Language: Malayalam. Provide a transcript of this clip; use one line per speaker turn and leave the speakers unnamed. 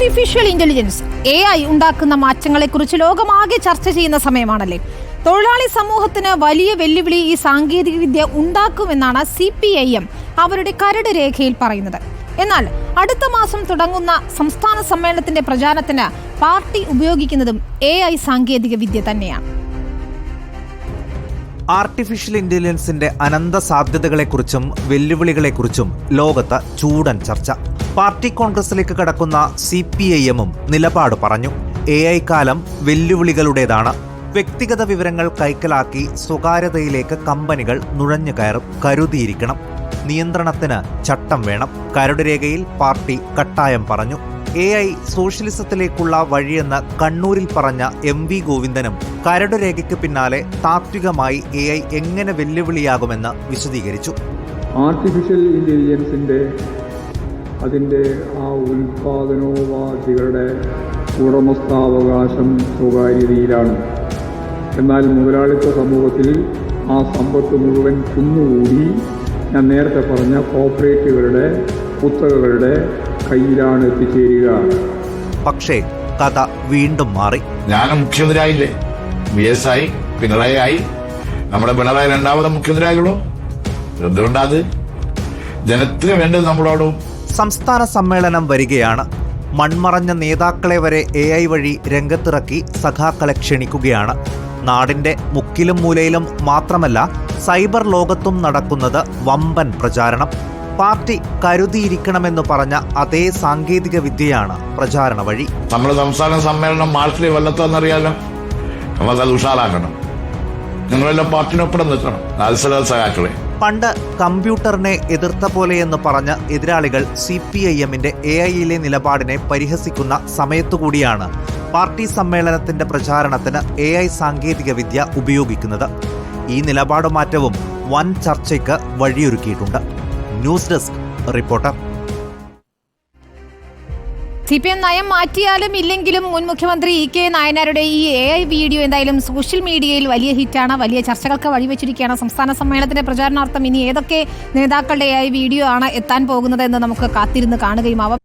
ആർട്ടിഫിഷ്യൽ ഇന്റലിജൻസ് എ ഐ ഉണ്ടാക്കുന്ന മാറ്റങ്ങളെക്കുറിച്ച് ലോകമാകെ ചർച്ച ചെയ്യുന്ന സമയമാണല്ലേ? തൊഴിലാളി സമൂഹത്തിന് വലിയ വെല്ലുവിളി ഈ സാങ്കേതികവിദ്യ ഉണ്ടാക്കുമെന്നാണ് സി പി ഐ എം അവരുടെ കരട് രേഖയിൽ പറയുന്നത്. എന്നാൽ അടുത്ത മാസം തുടങ്ങുന്ന സംസ്ഥാന സമ്മേളനത്തിന്റെ പ്രചാരണത്തിന് പാർട്ടി ഉപയോഗിക്കുന്നതും എ ഐ സാങ്കേതിക വിദ്യ തന്നെയാണ്.
ആർട്ടിഫിഷ്യൽ ഇന്റലിജൻസിന്റെ അനന്ത സാധ്യതകളെക്കുറിച്ചും വെല്ലുവിളികളെക്കുറിച്ചും ലോകത്ത് ചൂടൻ ചർച്ച. പാർട്ടി കോൺഗ്രസിലേക്ക് കടക്കുന്ന സി പി ഐ എമ്മും നിലപാട് പറഞ്ഞു. എ ഐ കാലം വെല്ലുവിളികളുടേതാണ്. വ്യക്തിഗത വിവരങ്ങൾ കൈക്കലാക്കി സ്വകാര്യതയിലേക്ക് കമ്പനികൾ നുഴഞ്ഞു കയറും കരുതിയിരിക്കണം. നിയന്ത്രണത്തിന് ചട്ടം വേണം. കരട് രേഖയിൽ പാർട്ടി കട്ടായം പറഞ്ഞു. എ ഐ സോഷ്യലിസത്തിലേക്കുള്ള വഴിയെന്ന് കണ്ണൂരിൽ പറഞ്ഞ എം വി ഗോവിന്ദനും കരട് രേഖയ്ക്ക് പിന്നാലെ താത്വികമായി എ ഐ എങ്ങനെ വെല്ലുവിളിയാകുമെന്ന് വിശദീകരിച്ചു.
ആർട്ടിഫിഷ്യൽ ഇന്റലിജൻസിന്റെ അതിന്റെ ആ ഉൽപാദനോപാധികളുടെ ഉടമസ്ഥാവകാശം സ്വകാര്യതയിലാണ് എന്നാൽ മുതലാളിത്ത സമൂഹത്തിൽ ആ സമ്പത്ത് മുഴുവൻ കുന്നുകൂടി. ഞാൻ നേരത്തെ പറഞ്ഞ കോപ്പറേറ്റുകളുടെ കുത്തകകളുടെ കയ്യിലാണ് എത്തിച്ചേരുക.
പക്ഷേ കഥ വീണ്ടും മാറി.
ഞാൻ മുഖ്യമന്ത്രിയായില്ലേ? വി എസ് ആയി പിണറായി ആയി. നമ്മുടെ പിണറായി രണ്ടാമത് മുഖ്യമന്ത്രിയായുള്ളൂ എന്തുകൊണ്ടാത് ജനത്തിന് വേണ്ടത് നമ്മളോടും
സംസ്ഥാന സമ്മേളനം വരികയാണ്. മൺമറഞ്ഞ നേതാക്കളെ വരെ എ ഐ വഴി രംഗത്തിറക്കി സഖാക്കളെ ക്ഷണിക്കുകയാണ്. നാടിന്റെ മുക്കിലും മൂലയിലും മാത്രമല്ല സൈബർ ലോകത്തും നടക്കുന്നത് വമ്പൻ പ്രചാരണം. പാർട്ടി കരുതിയിരിക്കണമെന്ന് പറഞ്ഞ അതേ സാങ്കേതിക വിദ്യയാണ് പ്രചാരണ വഴി.
നമ്മൾ സംസ്ഥാന സമ്മേളനം മാർച്ചിൽ വല്ലത്തോന്നറിയാലോ നമുക്കത് ഉഷാറാക്കണം. നിങ്ങളെല്ലാം പാർട്ടിനൊപ്പം നിൽക്കണം. മത്സര സഹാക്കളെ
പണ്ട് കമ്പ്യൂട്ടറിനെ എതിർത്ത പോലെയെന്ന് പറഞ്ഞ എതിരാളികൾ സി പി ഐ എമ്മിന്റെ എ ഐയിലെ നിലപാടിനെ പരിഹസിക്കുന്ന സമയത്തുകൂടിയാണ് പാർട്ടി സമ്മേളനത്തിന്റെ പ്രചാരണത്തിന് എ ഐ സാങ്കേതികവിദ്യ ഉപയോഗിക്കുന്നത്. ഈ നിലപാടുമാറ്റവും വൻ ചർച്ചയ്ക്ക് വഴിയൊരുക്കിയിട്ടുണ്ട്. News desk reporter.
C P M നയം മാറ്റിയാലും ഇല്ലെങ്കിലും മുൻ മുഖ്യമന്ത്രി ഇ കെ നായനാരുടെ ഈ എ ഐ വീഡിയോ എന്തായാലും സോഷ്യൽ മീഡിയയിൽ വലിയ ഹിറ്റാണ്. വലിയ ചർച്ചകൾക്ക് വഴിവെച്ചിരിക്കുകയാണ്. സംസ്ഥാന സമ്മേളനത്തിന്റെ പ്രചാരണാർത്ഥം ഇനി ഏതൊക്കെ നേതാക്കളുടെ എ ഐ വീഡിയോ ആണ് എത്താൻ പോകുന്നത് എന്ന് നമുക്ക് കാത്തിരുന്ന് കാണുകയും ആവാം